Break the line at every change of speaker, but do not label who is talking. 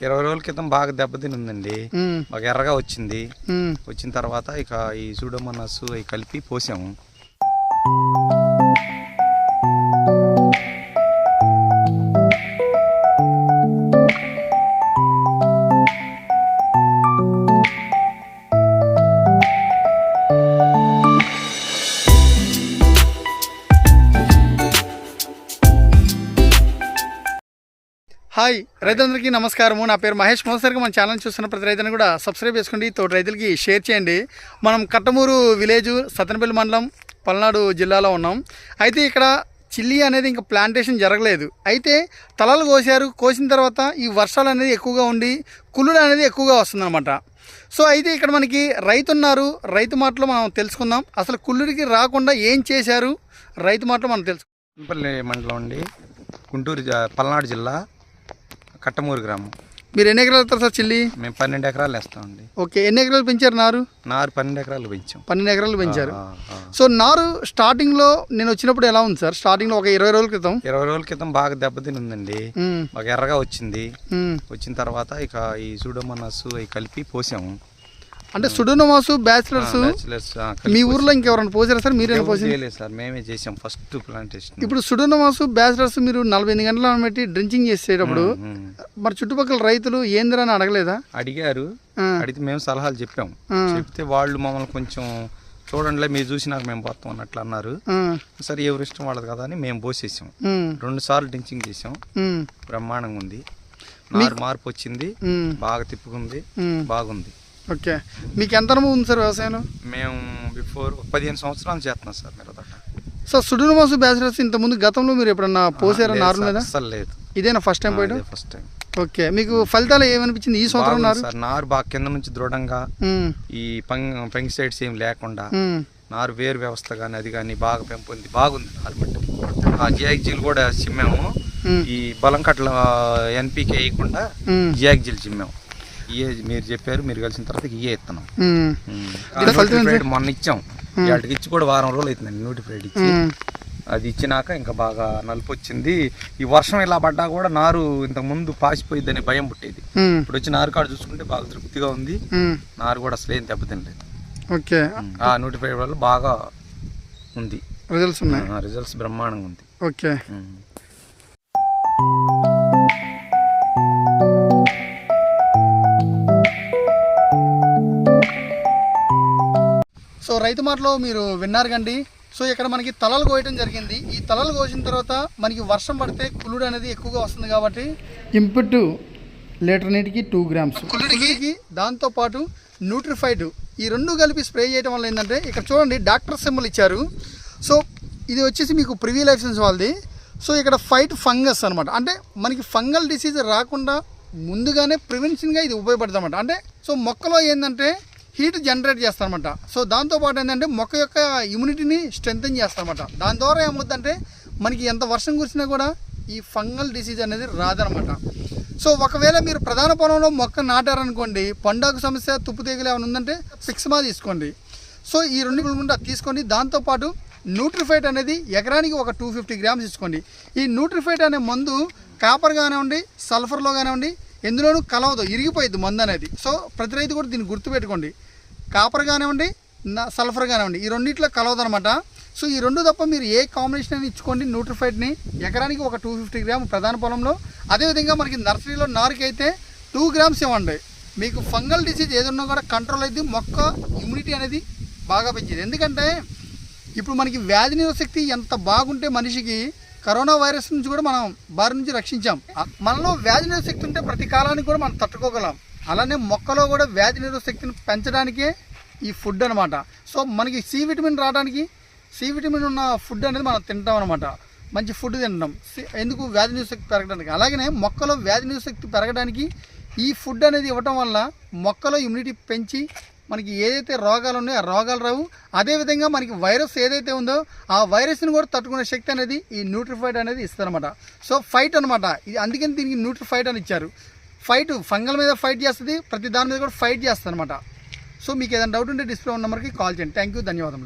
ఇరవై రోజుల క్రితం బాగా దెబ్బతిని ఉందండి
ఉమ్,
ఒక ఎర్రగా వచ్చింది. వచ్చిన తర్వాత ఇక ఈ సూడోమోనాస్ అవి కలిపి పోసాము.
హాయ్ రైతులందరికీ నమస్కారము. నా పేరు మహేష్. మోసరిగా మన ఛానల్ చూస్తున్న ప్రతి రైతుని కూడా సబ్స్క్రైబ్ చేసుకోండి. తోటి రైతులకి షేర్ చేయండి. మనం కట్టమూరు విలేజ్ సతనపల్లి మండలం పల్నాడు జిల్లాలో ఉన్నాం. అయితే ఇక్కడ చిల్లీ అనేది ఇంకా ప్లాంటేషన్ జరగలేదు. అయితే తలలు కోసారు కోసిన తర్వాత ఈ వర్షాలు అనేది ఎక్కువగా ఉండి కుళ్ళుడు అనేది ఎక్కువగా వస్తుందన్నమాట. సో అయితే ఇక్కడ మనకి రైతు ఉన్నారు. రైతు మాటలు మనం తెలుసుకుందాం. అసలు కుళ్ళుడికి రాకుండా ఏం చేశారు? రైతు మాటలు మనం తెలుసు
మండలం అండి. గుంటూరు పల్నాడు జిల్లా. కట్టమూరు గ్రామం.
మీరు ఎన్ని ఎకరాలు వెళ్తారు సార్ చిల్లీ?
మేము పన్నెండు ఎకరాలు వేస్తామండి.
ఓకే ఎన్ని ఎకరాలు పెంచారు నారు?
నారు పన్నెండు ఎకరాలు పెంచాం.
పన్నెండు ఎకరాలు పెంచారు. సో నారు స్టార్టింగ్లో నేను వచ్చినప్పుడు ఎలా ఉంది సార్? స్టార్టింగ్లో ఒక ఇరవై రోజుల క్రితం?
ఇరవై రోజుల క్రితం బాగా దెబ్బతిని ఉందండి ఒక ఎర్రగా వచ్చింది. వచ్చిన తర్వాత ఇక ఈ సూడోమోనాస్ అవి కలిపి పోసాము.
అంటే సుడునమాసు బ్యాచిలర్స్ మీ ఊర్లో ఇంకెవరైనా పోసారా సార్?
ఎవరు
పోసారు?
సార్. మేమే చేసాం ఫస్ట్ ప్లాంటేషన్.
ఇప్పుడు సుడునమాసు బ్యాచిలర్స్ మీరు నలభై ఎనిమిది గంటలు పెట్టి డ్రింకింగ్ చేసేటప్పుడు. మరి చుట్టుపక్కల రైతులు ఏందిరా అని అడగలేదా?
అడిగారు. అడిగితే మేము సలహాలు చెప్పాం. చెప్తే వాళ్ళు మమ్మల్ని కొంచెం చూడండిలే మీరు చూసినాక మేము పోతాం అన్నట్లు అన్నారు. సరే ఎవరి ఇష్టం వాళ్ళది కదా అని మేము పోసేసాం. రెండు సార్లు డించింగ్ చేసాం. బ్రహ్మాండంగా ఉంది. నారు మార్పు వచ్చింది. బాగా తిప్పుకుంది. బాగుంది.
ఓకే. మీకు ఎంత అనుభవం ఉంది సార్ వ్యవసాయంలో?
మేము బిఫోర్ పదిహేను సంవత్సరాలు చేస్తున్నాం సార్ మీరు
సార్ సుడునమాసు బ్యాచిలర్స్ ఇంతకుముందు గతంలో మీరు ఎప్పుడన్నా పోసారా? నారు మీద
అస్సలు లేదు.
ఇదేనా ఫస్ట్ టైం పోయడం?
First time
okay. మీకు ఫలితాలు ఏమనిపించింది ఈ సంవత్సరం నారు?
సార్. నారు బాగా కింద నుంచి దృఢంగా ఈ పంగ్ ఫంగిసైడ్స్ ఏం లేకుండా నారు వేరు వ్యవస్థ కానీ అది కానీ బాగా పెంపొంది. బాగుంది నారు మట్టి. ఆ జియాక్జీలు కూడా చిమ్మాము. ఈ బలం కట్ల ఎన్పికే వేయకుండా
ఉమ్,
జియాక్జీలు చిమ్మాము. ఇయే మీరు చెప్పారు మీరు కలిసిన తర్వాత ఇయే ఇస్తున్నాం? నోటిఫైడ్ మొన్న ఇచ్చాం. వాటికి ఇచ్చి కూడా వారం రోజులు అవుతుందండి నోటిఫైడ్ ఇచ్చి. అది ఇచ్చినాక ఇంకా బాగా నలుపు వచ్చింది. ఈ వర్షం ఇలా పడ్డా కూడా నారు ఇంతకు ముందు పాసిపోయిద్దని భయం పుట్టేది. ఇప్పుడు వచ్చి నారు కాడ చూసుకుంటే బాగా తృప్తిగా ఉంది. నారు కూడా అసలు ఏం దెబ్బతినలేదు.
ఓకే.
ఆ నోటిఫైడ్ వల్ల బాగా ఉంది.
రిజల్ట్స్ ఉన్నాయి?
రిజల్ట్స్ బ్రహ్మాండంగా ఉంది.
ఓకే. రైతు మాటలో మీరు విన్నారు కండి. సో ఇక్కడ మనకి తలలు కోయటం జరిగింది. ఈ తలలు కోసిన తర్వాత మనకి వర్షం పడితే కుళ్ళుడు అనేది ఎక్కువగా వస్తుంది కాబట్టి ఇంపుట్ లీటర్ నీటికి టూ గ్రామ్స్ కుళ్ళుడికి దాంతోపాటు న్యూట్రిఫైడ్ ఈ రెండు కలిపి స్ప్రే చేయడం వల్ల ఏంటంటే ఇక్కడ చూడండి డాక్టర్ సింబల్ ఇచ్చారు. సో ఇది వచ్చేసి మీకు ప్రివీ లైసెన్స్ వాళ్ళది. సో ఇక్కడ ఫైట్ ఫంగస్ అనమాట అంటే మనకి ఫంగల్ డిసీజ్ రాకుండా ముందుగానే ప్రివెన్షన్గా ఇది ఉపయోగపడుతుంది అంటే సో మొక్కలో ఏంటంటే హీట్ జనరేట్ చేస్తారనమాట సో దాంతోపాటు ఏంటంటే మొక్క యొక్క ఇమ్యూనిటీని స్ట్రెంగ్తన్ చేస్తారనమాట దాని ద్వారా ఏమవుతుందంటే మనకి ఎంత వర్షం కురిసినా కూడా ఈ ఫంగల్ డిసీజ్ అనేది రాదనమాట సో ఒకవేళ మీరు ప్రధాన పొలంలో మొక్క నాటారనుకోండి పండాకు సమస్య తుప్పు తెగులు ఏమైనా ఉందంటే పిక్స్మా తీసుకోండి. సో ఈ రెండు గుండా తీసుకోండి. దాంతోపాటు న్యూట్రిఫైట్ అనేది ఎకరానికి ఒక టూ ఫిఫ్టీ గ్రామ్స్ తీసుకోండి. ఈ న్యూట్రిఫైట్ అనే మందు కాపర్ కానివ్వండి సల్ఫర్లో కానివ్వండి ఎందులోనూ కలవదు ఇరిగిపోయింది మందు అనేది. సో ప్రతి రైతు కూడా దీన్ని గుర్తుపెట్టుకోండి. కాపర్ కానివ్వండి నా- సల్ఫర్ కానివ్వండి ఈ రెండిట్లో కలవదనమాట. సో ఈ రెండు తప్ప మీరు ఏ కాంబినేషన్ అని ఇచ్చుకోండి న్యూట్రిఫైట్ని ఎకరానికి ఒక టూ ఫిఫ్టీ గ్రామ్ ప్రధాన పొలంలో. అదేవిధంగా మనకి నర్సరీలో నారుకి అయితే టూ గ్రామ్స్ ఇవ్వండి. మీకు ఫంగల్ డిసీజ్ ఏదన్నా కూడా కంట్రోల్ అయింది మొక్క ఇమ్యూనిటీ అనేది బాగా పెంచింది. ఎందుకంటే ఇప్పుడు మనకి వ్యాధి నిరోధశక్తి ఎంత బాగుంటే మనిషికి కరోనా వైరస్ నుంచి కూడా మనం బారి నుంచి రక్షించాం. మనలో వ్యాధి నిరోధశక్తి ఉంటే ప్రతి కాలానికి కూడా మనం తట్టుకోగలం. అలానే మొక్కలో కూడా వ్యాధి నిరోధశక్తిని పెంచడానికే ఈ ఫుడ్ అనమాట సో మనకి సి విటమిన్ రావడానికి సి విటమిన్ ఉన్న ఫుడ్ అనేది మనం తింటాం అనమాట మంచి ఫుడ్ తింటాం ఎందుకు వ్యాధి నిరోధశక్తి పెరగడానికి? అలాగనే మొక్కలో వ్యాధి నిరోధశక్తి పెరగడానికి ఈ ఫుడ్ అనేది ఇవ్వటం వల్ల మొక్కలో ఇమ్యూనిటీ పెంచి మనకి ఏదైతే రోగాలు ఉన్నాయో ఆ రోగాలు రావు. అదేవిధంగా మనకి వైరస్ ఏదైతే ఉందో ఆ వైరస్ని కూడా తట్టుకునే శక్తి అనేది ఈ న్యూట్రిఫైడ్ అనేది ఇస్తుందన్నమాట. సో ఫైట్ అనమాట ఇది అందుకని దీనికి న్యూట్రిఫైట్ అని ఇచ్చారు. ఫైట్ ఫంగల్ మీద ఫైట్ చేస్తుంది ప్రతి దాని మీద కూడా ఫైట్ చేస్తుంది అనమాట సో మీకు ఏదైనా డౌట్ ఉంటే డిస్ప్లే ఉన్న నెంబర్కి కాల్ చేయండి. థ్యాంక్ యూ ధన్యవాదములు.